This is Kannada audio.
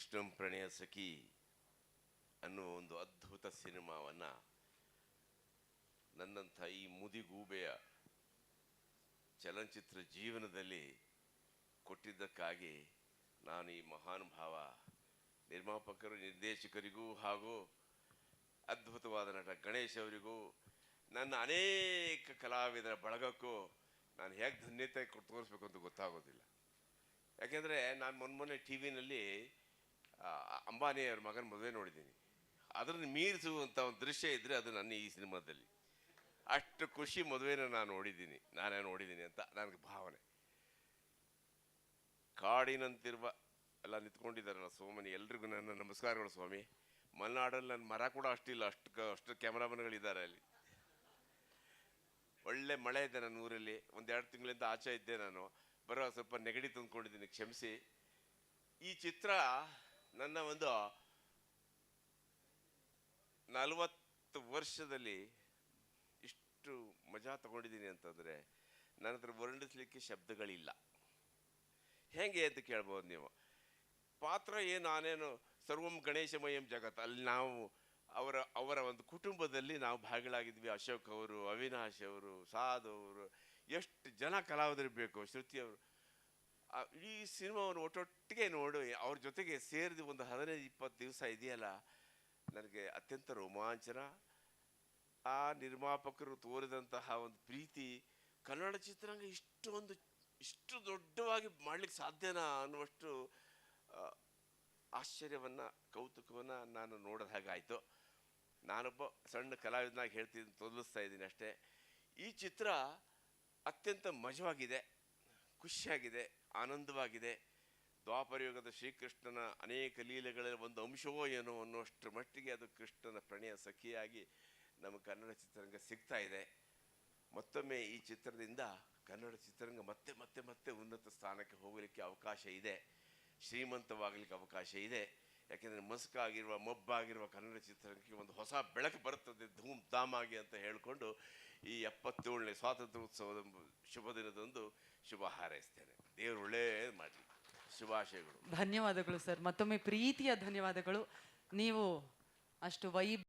ಕೃಷ್ಣಂ ಪ್ರಣಯ ಸಖಿ ಅನ್ನುವ ಒಂದು ಅದ್ಭುತ ಸಿನಿಮಾವನ್ನ ನನ್ನಂಥ ಈ ಮುದಿಗೂಬೆಯ ಚಲನಚಿತ್ರ ಜೀವನದಲ್ಲಿ ಕೊಟ್ಟಿದ್ದಕ್ಕಾಗಿ ನಾನು ಈ ಮಹಾನುಭಾವ ನಿರ್ಮಾಪಕರು, ನಿರ್ದೇಶಕರಿಗೂ ಹಾಗೂ ಅದ್ಭುತವಾದ ನಟ ಗಣೇಶ್ ಅವರಿಗೂ, ನನ್ನ ಅನೇಕ ಕಲಾವಿದರ ಬಳಗಕ್ಕೂ ನಾನು ಹೇಗೆ ಧನ್ಯತೆ ಕೊಟ್ಟು ತೋರಿಸ್ಬೇಕು ಅಂತ ಗೊತ್ತಾಗೋದಿಲ್ಲ. ಯಾಕೆಂದರೆ ನಾನು ಮೊನ್ನೆ ಮೊನ್ನೆ ಟಿ ವಿನಲ್ಲಿ ಅಂಬಾನಿ ಅವ್ರ ಮಗನ ಮದುವೆ ನೋಡಿದ್ದೀನಿ. ಅದನ್ನು ಮೀರಿಸುವಂಥ ಒಂದು ದೃಶ್ಯ ಇದ್ದರೆ ಅದು ನನ್ನ ಈ ಸಿನಿಮಾದಲ್ಲಿ. ಅಷ್ಟು ಖುಷಿ ಮದುವೆನ ನಾನು ನೋಡಿದ್ದೀನಿ, ನಾನೇ ನೋಡಿದ್ದೀನಿ ಅಂತ ನನಗೆ ಭಾವನೆ. ಕಾಡಿನಂತಿರುವ, ಎಲ್ಲ ನಿಂತ್ಕೊಂಡಿದ್ದಾರಲ್ಲ ಸೋಮನಿ, ಎಲ್ರಿಗೂ ನನ್ನ ನಮಸ್ಕಾರಗಳು ಸ್ವಾಮಿ. ಮಲೆನಾಡಲ್ಲಿ ನನ್ನ ಮರ ಕೂಡ ಅಷ್ಟಿಲ್ಲ, ಅಷ್ಟು ಅಷ್ಟು ಕ್ಯಾಮ್ರಾಮನ್ಗಳಿದ್ದಾರೆ ಅಲ್ಲಿ. ಒಳ್ಳೆ ಮಳೆ ಇದೆ ನನ್ನ ಊರಲ್ಲಿ, ಒಂದೆರಡು ತಿಂಗಳಿಂದ ಆಚೆ ಇದ್ದೆ ನಾನು. ಬರೋ ಸ್ವಲ್ಪ ನೆಗಡಿ ತಂದ್ಕೊಂಡಿದ್ದೀನಿ, ಕ್ಷಮಿಸಿ. ಈ ಚಿತ್ರ ನನ್ನ ಒಂದು ನಲವತ್ತು ವರ್ಷದಲ್ಲಿ ಇಷ್ಟು ಮಜಾ ತಗೊಂಡಿದ್ದೀನಿ ಅಂತಂದರೆ ನನ್ನ ಹತ್ರ ವರ್ಣಿಸ್ಲಿಕ್ಕೆ ಶಬ್ದಗಳಿಲ್ಲ. ಹೇಗೆ ಅಂತ ಕೇಳ್ಬೋದು ನೀವು? ಪಾತ್ರ ಏನು, ನಾನೇನು ಸರ್ವಂ ಗಣೇಶಮಯಂ ಜಗತ್. ಅಲ್ಲಿ ನಾವು ಅವರ ಅವರ ಒಂದು ಕುಟುಂಬದಲ್ಲಿ ನಾವು ಭಾಗಿಗಳಾಗಿದ್ವಿ. ಅಶೋಕ್ ಅವರು, ಅವಿನಾಶ್ ಅವರು, ಸಾಧು ಅವರು, ಎಷ್ಟು ಜನ ಕಲಾವಿದರು ಬೇಕು ಶ್ರುತಿ ಅವರು. ಆ ಈ ಸಿನಿಮಾವನ್ನು ಒಟ್ಟೊಟ್ಟಿಗೆ ನೋಡಿ ಅವ್ರ ಜೊತೆಗೆ ಸೇರಿದ ಒಂದು ಹದಿನೈದು, ಇಪ್ಪತ್ತು ದಿವಸ ಇದೆಯಲ್ಲ, ನನಗೆ ಅತ್ಯಂತ ರೋಮಾಂಚನ. ಆ ನಿರ್ಮಾಪಕರು ತೋರಿದಂತಹ ಒಂದು ಪ್ರೀತಿ ಕನ್ನಡ ಚಿತ್ರರಂಗ ಇಷ್ಟೊಂದು, ಇಷ್ಟು ದೊಡ್ಡವಾಗಿ ಮಾಡ್ಲಿಕ್ಕೆ ಸಾಧ್ಯನಾ ಅನ್ನುವಷ್ಟು ಆಶ್ಚರ್ಯವನ್ನು, ಕೌತುಕವನ್ನು ನಾನು ನೋಡಿದ ಹಾಗಾಯಿತು. ನಾನೊಬ್ಬ ಸಣ್ಣ ಕಲಾವಿದನಾಗಿ ಹೇಳ್ತೀನಿ ತೋರಿಸ್ತಾ ಇದ್ದೀನಿ ಅಷ್ಟೇ. ಈ ಚಿತ್ರ ಅತ್ಯಂತ ಮಜವಾಗಿದೆ. ಖುಷಿಯಾಗಿದೆ, ಆನಂದವಾಗಿದೆ. ದ್ವಾಪರಯುಗದ ಶ್ರೀಕೃಷ್ಣನ ಅನೇಕ ಲೀಲೆಗಳ ಒಂದು ಅಂಶವೋ ಏನೋ ಅನ್ನುವಷ್ಟರ ಮಟ್ಟಿಗೆ ಅದು ಕೃಷ್ಣನ ಪ್ರಣಯ ಸಖಿಯಾಗಿ ನಮ್ಮ ಕನ್ನಡ ಚಿತ್ರರಂಗ ಸಿಗ್ತಾ ಇದೆ. ಮತ್ತೊಮ್ಮೆ ಈ ಚಿತ್ರದಿಂದ ಕನ್ನಡ ಚಿತ್ರರಂಗ ಮತ್ತೆ ಮತ್ತೆ ಮತ್ತೆ ಉನ್ನತ ಸ್ಥಾನಕ್ಕೆ ಹೋಗಲಿಕ್ಕೆ ಅವಕಾಶ ಇದೆ. ಶ್ರೀಮಂತವಾಗಲಿಕ್ಕೆ ಅವಕಾಶ ಇದೆ. ಯಾಕೆಂದರೆ ಮಸ್ಕಾಗಿರುವ, ಮಬ್ಬಾಗಿರುವ ಕನ್ನಡ ಚಿತ್ರರಂಗಕ್ಕೆ ಒಂದು ಹೊಸ ಬೆಳಕು ಬರುತ್ತದೆ ಧೂಮ್ ಧಾಮ್ ಆಗಿ ಅಂತ ಹೇಳಿಕೊಂಡು ಈ ಎಪ್ಪತ್ತೇಳನೇ ಸ್ವಾತಂತ್ರ್ಯೋತ್ಸವದ ಶುಭ ದಿನದಂದು ಶುಭ ಹಾರೈಸ್ತೇನೆ. ದೇವರು ಒಳ್ಳೇದು ಮಾಡಲಿ. ಶುಭಾಶಯಗಳು. ಧನ್ಯವಾದಗಳು ಸರ್. ಮತ್ತೊಮ್ಮೆ ಪ್ರೀತಿಯ ಧನ್ಯವಾದಗಳು. ನೀವು ಅಷ್ಟು ವೈ